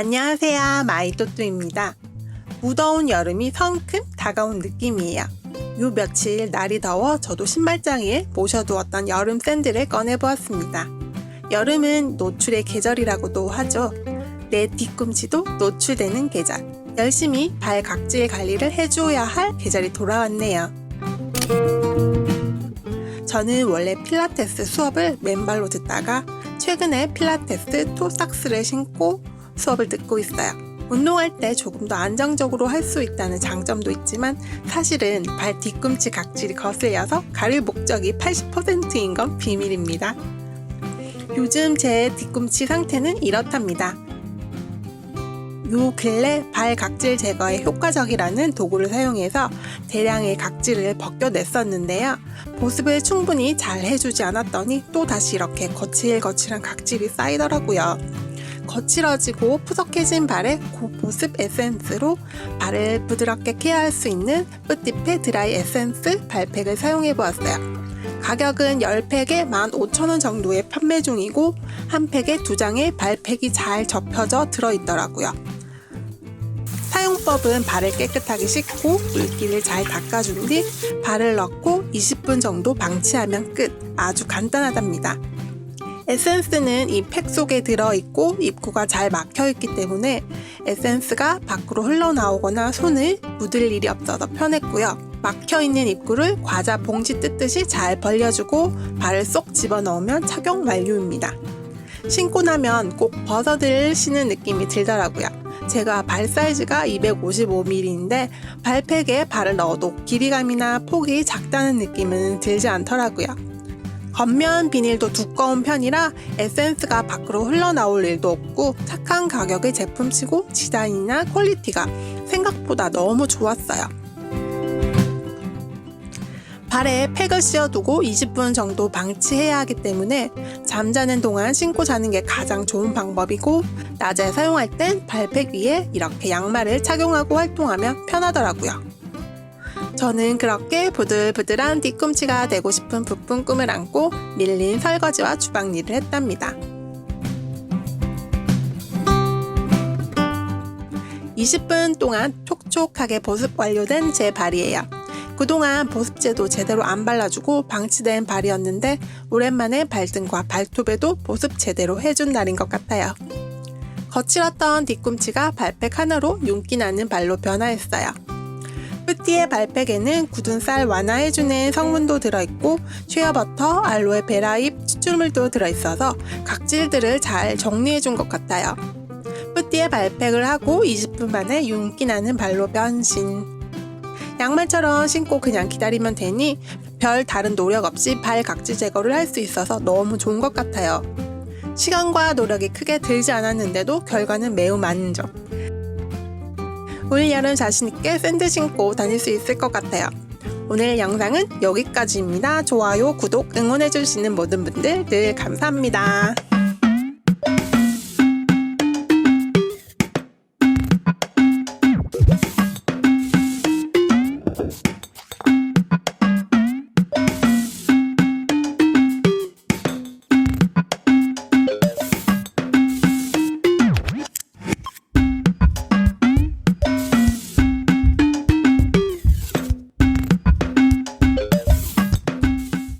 안녕하세요. 마이또뚜입니다. 무더운 여름이 성큼 다가온 느낌이에요. 요 며칠 날이 더워 저도 신발장에 모셔두었던 여름 샌들을 꺼내보았습니다. 여름은 노출의 계절이라고도 하죠. 내 뒤꿈치도 노출되는 계절. 열심히 발 각질 관리를 해주어야 할 계절이 돌아왔네요. 저는 원래 필라테스 수업을 맨발로 듣다가 최근에 필라테스 토삭스를 신고 수업을 듣고 있어요. 운동할 때 조금 더 안정적으로 할 수 있다는 장점도 있지만 사실은 발 뒤꿈치 각질이 거슬려서 가릴 목적이 80%인 건 비밀입니다. 요즘 제 뒤꿈치 상태는 이렇답니다. 요 근래 발 각질 제거에 효과적이라는 도구를 사용해서 대량의 각질을 벗겨냈었는데요. 보습을 충분히 잘 해주지 않았더니 또 다시 이렇게 거칠거칠한 각질이 쌓이더라고요. 거칠어지고 푸석해진 발에 고보습 에센스로 발을 부드럽게 케어할 수 있는 뿌티페 드라이 에센스 발팩을 사용해 보았어요. 가격은 10팩에 15,000원 정도에 판매 중이고 한 팩에 두 장의 발팩이 잘 접혀져 들어있더라고요. 사용법은 발을 깨끗하게 씻고 물기를 잘 닦아준 뒤 발을 넣고 20분 정도 방치하면 끝. 아주 간단하답니다. 에센스는 이 팩 속에 들어있고 입구가 잘 막혀있기 때문에 에센스가 밖으로 흘러나오거나 손을 묻을 일이 없어서 편했고요. 막혀있는 입구를 과자 봉지 뜯듯이 잘 벌려주고 발을 쏙 집어넣으면 착용 완료입니다. 신고 나면 꼭 버섯을 신는 느낌이 들더라고요. 제가 발 사이즈가 255mm인데 발팩에 발을 넣어도 길이감이나 폭이 작다는 느낌은 들지 않더라고요. 겉면 비닐도 두꺼운 편이라 에센스가 밖으로 흘러나올 일도 없고 착한 가격의 제품치고 디자인이나 퀄리티가 생각보다 너무 좋았어요. 발에 팩을 씌워두고 20분 정도 방치해야 하기 때문에 잠자는 동안 신고 자는 게 가장 좋은 방법이고 낮에 사용할 땐 발팩 위에 이렇게 양말을 착용하고 활동하면 편하더라고요. 저는 그렇게 부들부들한 뒤꿈치가 되고 싶은 부푼 꿈을 안고 밀린 설거지와 주방 일을 했답니다. 20분 동안 촉촉하게 보습 완료된 제 발이에요. 그동안 보습제도 제대로 안 발라주고 방치된 발이었는데 오랜만에 발등과 발톱에도 보습 제대로 해준 날인 것 같아요. 거칠었던 뒤꿈치가 발팩 하나로 윤기 나는 발로 변화했어요. 뿌띠의 발팩에는 굳은 살 완화해주는 성분도 들어있고 쉐어버터, 알로에 베라잎, 추출물도 들어있어서 각질들을 잘 정리해준 것 같아요. 뿌띠의 발팩을 하고 20분 만에 윤기 나는 발로 변신. 양말처럼 신고 그냥 기다리면 되니 별 다른 노력 없이 발 각질 제거를 할 수 있어서 너무 좋은 것 같아요. 시간과 노력이 크게 들지 않았는데도 결과는 매우 만족. 올 여름 자신있게 샌드 신고 다닐 수 있을 것 같아요. 오늘 영상은 여기까지입니다. 좋아요, 구독, 응원해주시는 모든 분들 늘 감사합니다.